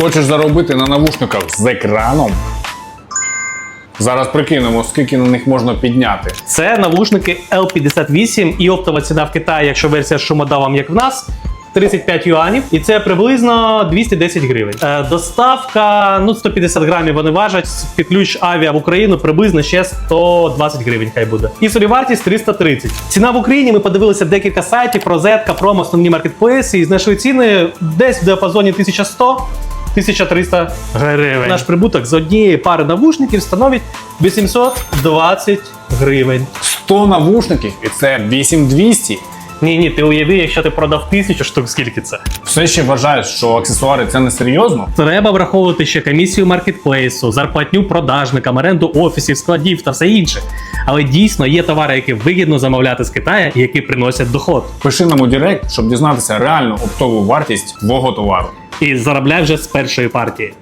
Хочеш заробити на навушниках з екраном? Зараз прикинемо, скільки на них можна підняти. Це навушники L58 і оптова ціна в Китаї, якщо версія з шумодавом, як в нас. 35 юанів, і це приблизно 210 гривень. Е, доставка, ну 150 грамів вони важать. Під ключ авіа в Україну приблизно ще 120 гривень. Хай буде. І собівартість 330. Ціна в Україні. Ми подивилися декілька сайтів, розетка, пром, основні маркетплейси і знайшли ціни десь в діапазоні 1100 1300 гривень. Наш прибуток з однієї пари навушників становить 820 гривень. 100 навушників і це 8200. Ні, ні, ти уяви, якщо ти продав тисячу штук, скільки це? Все ще вважаєш, що аксесуари це не серйозно? Треба враховувати ще комісію маркетплейсу, зарплатню продажникам, оренду офісів, складів та все інше. Але дійсно є товари, які вигідно замовляти з Китаю і які приносять доход. Пиши нам у Директ, щоб дізнатися реальну оптову вартість твого товару. І заробляй вже з першої партії.